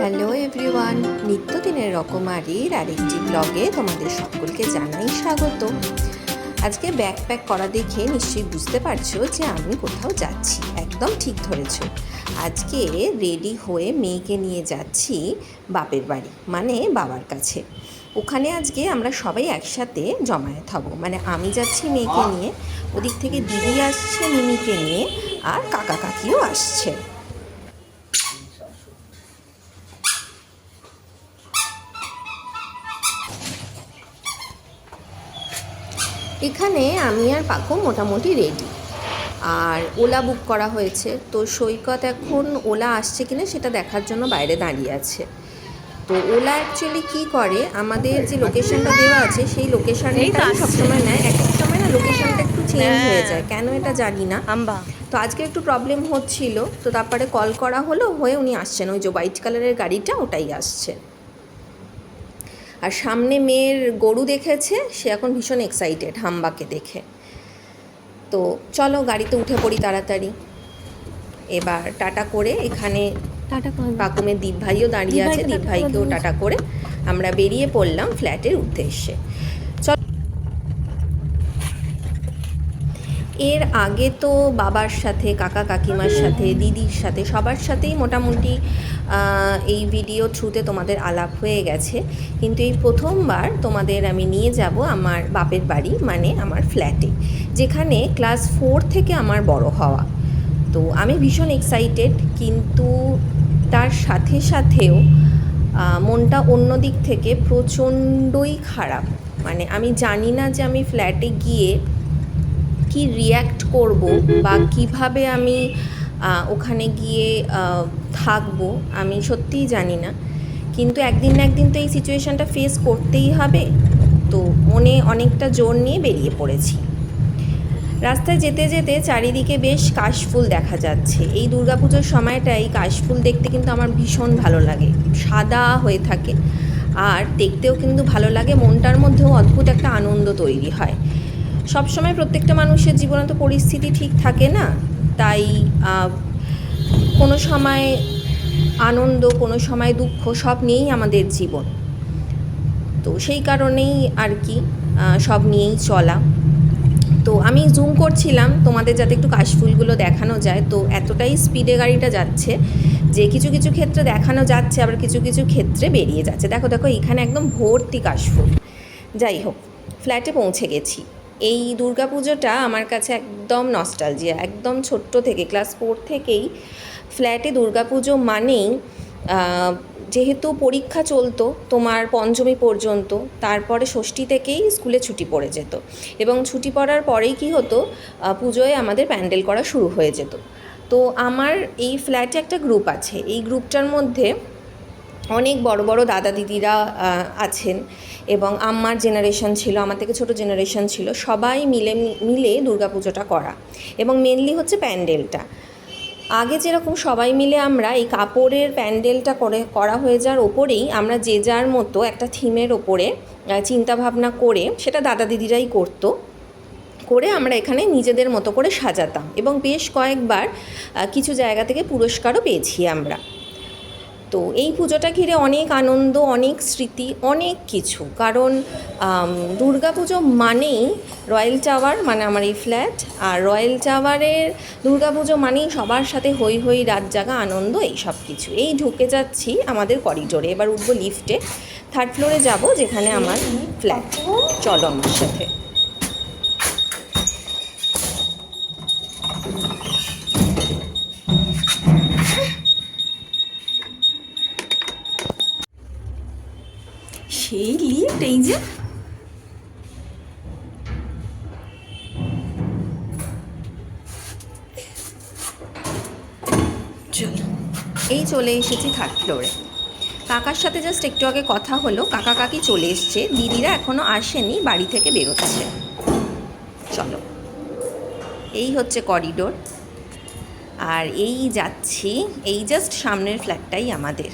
Hello everyone নিত্যদিনের রকমারির আরেকটি ব্লগে তোমাদের সকলকে জানাই স্বাগত। আজকে ব্যাগ প্যাক করা দেখে নিশ্চয়ই বুঝতে পারছ যে আমি কোথাও যাচ্ছি, একদম ঠিক ধরেছো। আজকে রেডি হয়ে মেয়েকে নিয়ে যাচ্ছি বাপের বাড়ি মানে বাবার কাছে। ওখানে আজকে আমরা সবাই একসাথে জমায়েত হব মানে আমি যাচ্ছি মেয়েকে নিয়ে, ওদিক থেকে দিদি আসছে, মিমিকে নিয়ে, আর কাকা কাকিও আসছে। এখানে আমি আর পাকো মোটামুটি রেডি আর ওলা বুক করা হয়েছে। তো সৈকত এখন ওলা আসছে কিনা সেটা দেখার জন্য বাইরে দাঁড়িয়ে আছে। তো ওলা অ্যাকচুয়ালি কি করে? আমাদের যে লোকেশনটা দেওয়া আছে সেই লোকেশনটা সবসময় নেয়। এক এক সময় না লোকেশনটা একটু চেঞ্জ হয়ে। যায়। কেন এটা জানি না। আম্বা। তো আজকে একটু প্রবলেম হচ্ছিল। তো তারপরে কল করা হলো হয়ে উনি আসছেন। ওই যে হোয়াইট কালারের গাড়িটা ওটাই আসছে। আর সামনে মেয়ের গরু দেখেছে সে এখন ভীষণ এক্সাইটেড হাম্বাকে দেখে। তো চলো গাড়িতে উঠে পড়ি তাড়াতাড়ি। এবার টাটা করে এখানে টাটা পাকুমের দীপ ভাইও দাঁড়িয়ে আছে দীপ ভাইকেও টাটা করে আমরা বেরিয়ে পড়লাম ফ্ল্যাটের উদ্দেশ্যে। এর আগে তো বাবার সাথে কাকা কাকিমার সাথে দিদির সাথে সবার সাথেই মোটামুটি এই ভিডিও থ্রুতে তোমাদের আলাপ হয়ে গেছে। কিন্তু এই প্রথমবার তোমাদের আমি নিয়ে যাব আমার বাপের বাড়ি মানে আমার ফ্ল্যাটে যেখানে ক্লাস ফোর থেকে আমার বড় হওয়া। তো আমি ভীষণ এক্সাইটেড কিন্তু তার সাথে সাথেও মনটা অন্য দিক থেকে প্রচণ্ডই খারাপ। মানে আমি জানি না যে আমি ফ্ল্যাটে গিয়ে কি রিয়্যাক্ট করব বা কীভাবে আমি ওখানে গিয়ে থাকব, আমি সত্যিই জানি না। কিন্তু একদিন না একদিন তো এই সিচুয়েশানটা ফেস করতেই হবে। তো মনে অনেকটা জোর নিয়ে বেরিয়ে পড়েছি। রাস্তায় যেতে যেতে চারিদিকে বেশ কাশফুল দেখা যাচ্ছে। এই দুর্গাপুজোর সময়টাই কাশফুল দেখতে কিন্তু আমার ভীষণ ভালো লাগে। সাদা হয়ে থাকে আর দেখতেও কিন্তু ভালো লাগে। মনটার মধ্যেও অদ্ভুত একটা আনন্দ তৈরি হয়। সবসময় প্রত্যেকটা মানুষের জীবনে তো পরিস্থিতি ঠিক থাকে না। তাই কোনো সময় আনন্দ, কোনো সময় দুঃখ সব নিয়েই আমাদের জীবন। তো সেই কারণেই আর কি সব নিয়েই চলা। তো আমি জুম করছিলাম, তোমাদের যাতে একটু কাশফুলগুলো দেখানো যায়। তো এতটাই স্পিডে গাড়িটা যাচ্ছে যে কিছু কিছু ক্ষেত্রে দেখানো যাচ্ছে, আবার কিছু কিছু ক্ষেত্রে বেরিয়ে যাচ্ছে। দেখো দেখো, এখানে একদম ভর্তি কাশফুল। যাই হোক ফ্ল্যাটে পৌঁছে গেছি। এই দুর্গাপুজোটা আমার কাছে একদম নস্টালজিয়া একদম ছোট্ট থেকে ক্লাস ফোর থেকেই ফ্ল্যাটে দুর্গাপুজো মানেই যেহেতু পরীক্ষা চলতো, তোমার পঞ্চমী পর্যন্ত, তারপরে ষষ্ঠী থেকেই স্কুলে ছুটি পড়ে যেত। এবং ছুটি পড়ার পরেই কি হতো পুজোয় আমাদের প্যান্ডেল করা শুরু হয়ে যেত। তো আমার এই ফ্ল্যাটে একটা গ্রুপ আছে। এই গ্রুপটার মধ্যে অনেক বড় বড় দাদা দিদিরা আছেন। এবং আম্মার জেনারেশন ছিল, আমার থেকে ছোট জেনারেশন ছিল, সবাই মিলে মিলে দুর্গাপুজোটা করা। এবং মেনলি হচ্ছে প্যান্ডেলটা। আগে যেরকম সবাই মিলে আমরা এই কাপড়ের প্যান্ডেলটা করে, করা হয়ে যাওয়ার ওপরেই আমরা যে যার মতো একটা থিমের ওপরে চিন্তা ভাবনা করে, সেটা দাদা দিদিরাই করতো। করে আমরা এখানে নিজেদের মতো করে সাজাতাম। এবং বেশ কয়েকবার কিছু জায়গা থেকে পুরস্কারও পেয়েছি আমরা। তো এই পুজোটা ঘিরে অনেক আনন্দ, অনেক স্মৃতি, অনেক কিছু। কারণ দুর্গা পুজো মানেই রয়্যাল টাওয়ার মানে আমার এই ফ্ল্যাট। আর রয়্যাল টাওয়ারের দুর্গা পুজো মানেই সবার সাথে হই হই রাত জাগা আনন্দ, এই সব কিছু। এই ঢুকে যাচ্ছি আমাদের করিডোরে এবার উঠবো লিফটে থার্ড ফ্লোরে যাব, যেখানে আমার ফ্ল্যাট চলো আমার সাথে। এই যে এই চলে এসেছি থার্ড ফ্লোরে কাকার সাথে জাস্ট একটু আগে কথা হলো। কাকা কাকি চলে এসছে। দিদিরা এখনও আসেনি, বাড়ি থেকে বেরোচ্ছে। চলো। এই হচ্ছে করিডোর আর এই যাচ্ছি, এই জাস্ট সামনের ফ্ল্যাটটাই আমাদের।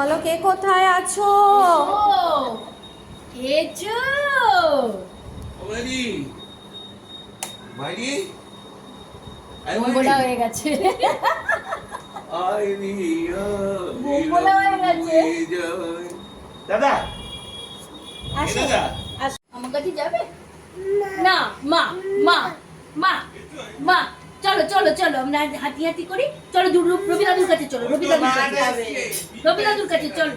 বলো কে কোথায় আছো. বাইরে বোম্বলা হয়ে গেছে। আইনি বোম্বলা হয়ে গেছে। দাদা আসো। দাদা? আসো। আমার কাছে যাবে? না মা মা মা মা। চলো চলো চলো আমরা হাতি হাতি করি। চলো রবি দাদুর কাছে চলো রবি দাদুর কাছে রবি দাদুর কাছে চলো।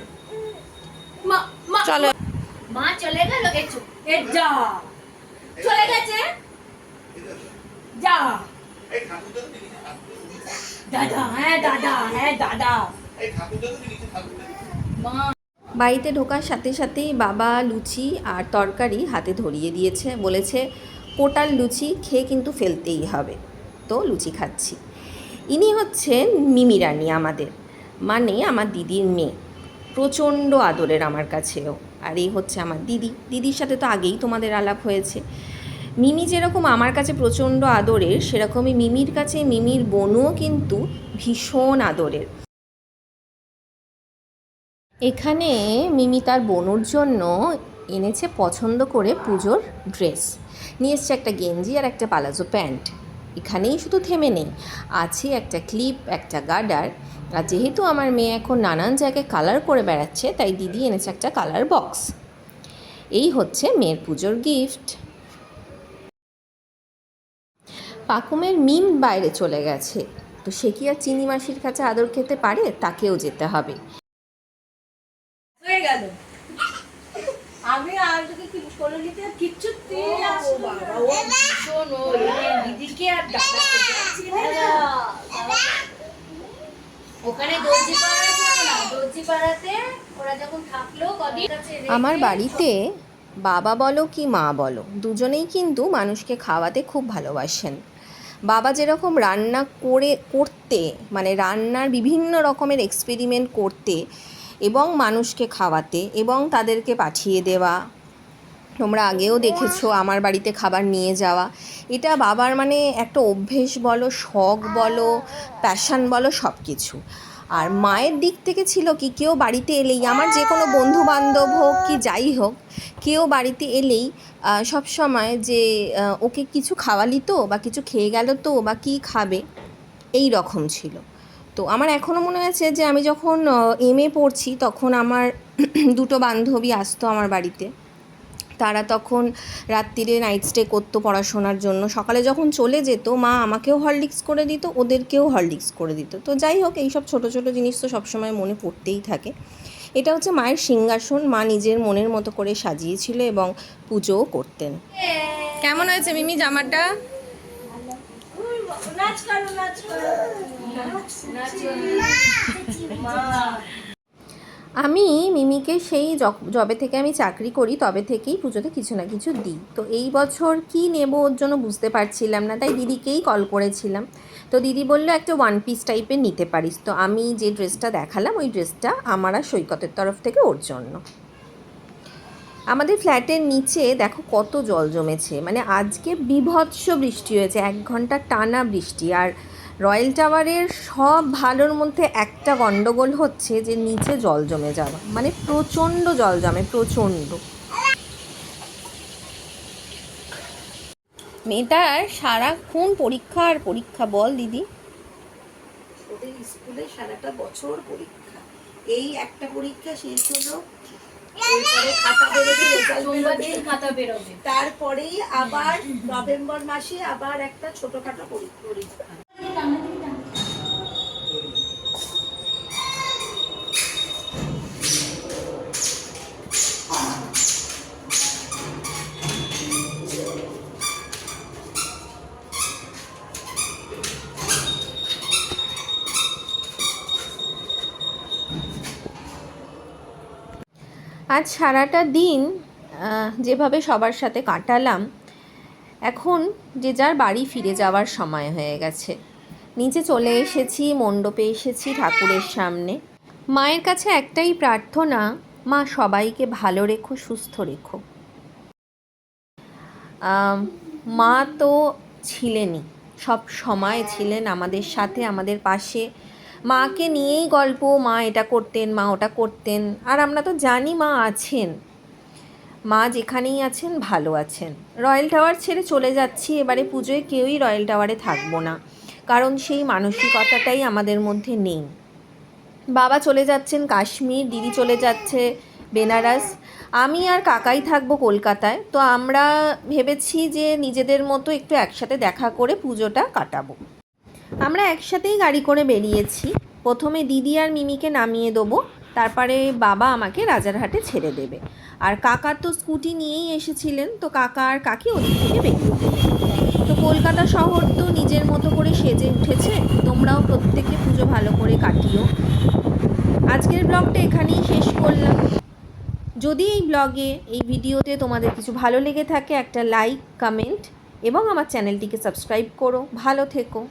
মা মা চলো। মা চলে গেল এ যা। চলে গেছে? যা। দাদা হ্যাঁ দাদা হ্যাঁ দাদা। মা। বাড়িতে ঢোকার সাথে সাথেই বাবা লুচি আর তরকারি হাতে ধরিয়ে দিয়েছে। বলেছে কোটাল লুচি খেয়ে কিন্তু ফেলতেই হবে। লুচি খাচ্ছি। ইনি হচ্ছেন মিমি রানী আমাদের মানে আমার দিদির মেয়ে। প্রচণ্ড আদরের আমার কাছেও। আর এই হচ্ছে আমার দিদি। দিদির সাথে তো আগেই তোমাদের আলাপ হয়েছে। মিমি যেরকম আমার কাছে প্রচণ্ড আদরের, সেরকমই মিমির কাছে মিমির বোনও কিন্তু ভীষণ আদরের। এখানে মিমি তার বোনুর জন্য এনেছে পছন্দ করে পুজোর ড্রেস। নিয়ে এসছে একটা গেঞ্জি আর একটা পালাজো প্যান্ট। এখানেই শুধু থেমে নেই। আছে একটা ক্লিপ একটা গার্ডার আর যেহেতু আমার মেয়ে এখন নানান জায়গায় কালার করে বেড়াচ্ছে তাই দিদি এনেছে একটা কালার বক্স। এই হচ্ছে মেয়ের পুজোর গিফট। পাকুমের মিম বাইরে চলে গেছে। তো সে কি আর চিনি মাসির কাছে আদর খেতে পারে? তাকেও যেতে হবে। হয়ে গেল। আমি আর তোকে কি কিচ্ছু তেল আসলো বাবা ও ভীষণ ও এর দিদিকে আর ডাকাতে যাচ্ছি না। ওখানে দর্জি পাড়া না? দর্জি পাড়াতে ওরা যখন থাকল কদিন আমার বাড়িতে বাবা বলো কি মা বলো দুজনেই কিন্তু মানুষকে খাওয়াতে খুব ভালোবাসেন। বাবা যেরকম রান্না করে করতে মানে রান্নার বিভিন্ন রকমের এক্সপেরিমেন্ট করতে এবং মানুষকে খাওয়াতে এবং তাদেরকে পাঠিয়ে দেওয়া তোমরা আগেও দেখেছ আমার বাড়িতে খাবার নিয়ে যাওয়া। এটা বাবার মানে একটা অভ্যেস বলো, শখ বলো প্যাশন বলো সব কিছু আর মায়ের দিক থেকে ছিল কি, কেউ বাড়িতে এলেই, আমার যে কোনো বন্ধু বান্ধব হোক কি যাই হোক, কেউ বাড়িতে এলেই সব সময় যে ওকে কিছু খাওয়ালি তো, বা কিছু খেয়ে গেল তো, বা কী খাবে, এই রকম ছিল। তো আমার এখনও মনে আছে যে, আমি যখন এম এ পড়ছি, তখন আমার দুটো বান্ধবী আসতো আমার বাড়িতে। তারা তখন রাত্রিরে নাইট স্টে করতো পড়াশোনার জন্য। সকালে যখন চলে যেত মা আমাকেও হরলিক্স করে দিত ওদেরকেও হরলিক্স করে দিত। তো যাই হোক এইসব ছোটো ছোটো জিনিস তো সবসময় মনে পড়তেই থাকে। এটা হচ্ছে মায়ের সিংহাসন মা নিজের মনের মতো করে সাজিয়েছিল এবং পুজোও করতেন। কেমন হয়েছে মিমি জামাটা? নাচ করো নাচ করো। নাচ মা আমি মিমিকে সেই যবে থেকে আমি চাকরি করি, তবে থেকেই পুজোতে কিছু না কিছু দিই। তো এই বছর কি নেব ওর জন্য বুঝতে পারছিলাম না, তাই দিদিকেই কল করেছিলাম। তো দিদি বলল, একটা ওয়ান পিস টাইপের নিতে পারিস। তো আমি যে ড্রেসটা দেখালাম, ওই ড্রেসটা আমার আর সৈকতের তরফ থেকে ওর জন্য। আমাদের ফ্ল্যাটের নিচে দেখো কত জল জমেছে। মানে আজকে বিভৎস বৃষ্টি হয়েছে, এক ঘণ্টা টানা বৃষ্টি। আর রয়্যাল টাওয়ারের সব ভালোর মধ্যে একটা গন্ডগোল হচ্ছে যে নিচে জল জমে যাওয়া। মানে প্রচণ্ড জল জমে প্রচণ্ড। মেয়েটার সারাক্ষণ পরীক্ষা আর পরীক্ষা বল দিদি। ওদের স্কুলে সারাটা বছর পরীক্ষা। এই একটা পরীক্ষা শেষ হলো তারপরেই আবার নভেম্বর মাসে আবার একটা ছোটখাটো পরীক্ষা। আজ সারাটা দিন যেভাবে সবার সাথে কাটালাম, এখন যে যার বাড়ি ফিরে যাওয়ার সময় হয়ে গেছে। নিচে চলে এসেছি, মণ্ডপে এসেছি ঠাকুরের সামনে। মায়ের কাছে একটাই প্রার্থনা, মা সবাইকে ভালো রেখো, সুস্থ রেখো। মা তো ছিলেনই, সব সময় ছিলেন আমাদের সাথে, আমাদের পাশে। মাকে নিয়েই গল্প, মা এটা করতেন, মা ওটা করতেন, আর আমরা তো জানি মা আছেন। মা যেখানেই আছেন, ভালো আছেন। রয়্যাল টাওয়ার ছেড়ে চলে যাচ্ছি, এবারে পুজোয় কেউই রয়্যাল টাওয়ারে থাকব না, কারণ সেই মানসিকতাটাই আমাদের মধ্যে নেই। বাবা চলে যাচ্ছেন কাশ্মীর, দিদি চলে যাচ্ছে বেনারস। আমি আর কাকাই থাকব কলকাতায়, তো আমরা ভেবেছি যে নিজেদের মতো একটু একসাথে দেখা করে পুজোটা কাটাবো। আমরা একসাথেই গাড়ি করে বেরিয়েছি। প্রথমে দিদি আর মিমিকে নামিয়ে দেবো, তারপরে বাবা আমাকে রাজারহাটে ছেড়ে দেবে। আর কাকা তো স্কুটি নিয়েই এসেছিলেন, তো কাকা আর কাকি ওদিক থেকে বেরিয়ে তো কলকাতা শহর তো নিজের মতো করে সেজে উঠেছে, তোমরাও প্রত্যেকে পুজো ভালো করে কাটিও। আজকের ব্লগটা এখানেই শেষ করলাম। যদি এই ব্লগে, এই ভিডিওতে তোমাদের কিছু ভালো লেগে থাকে, একটা লাইক, কমেন্ট, এবং আমার চ্যানেলটিকে সাবস্ক্রাইব করো। ভালো থেকো।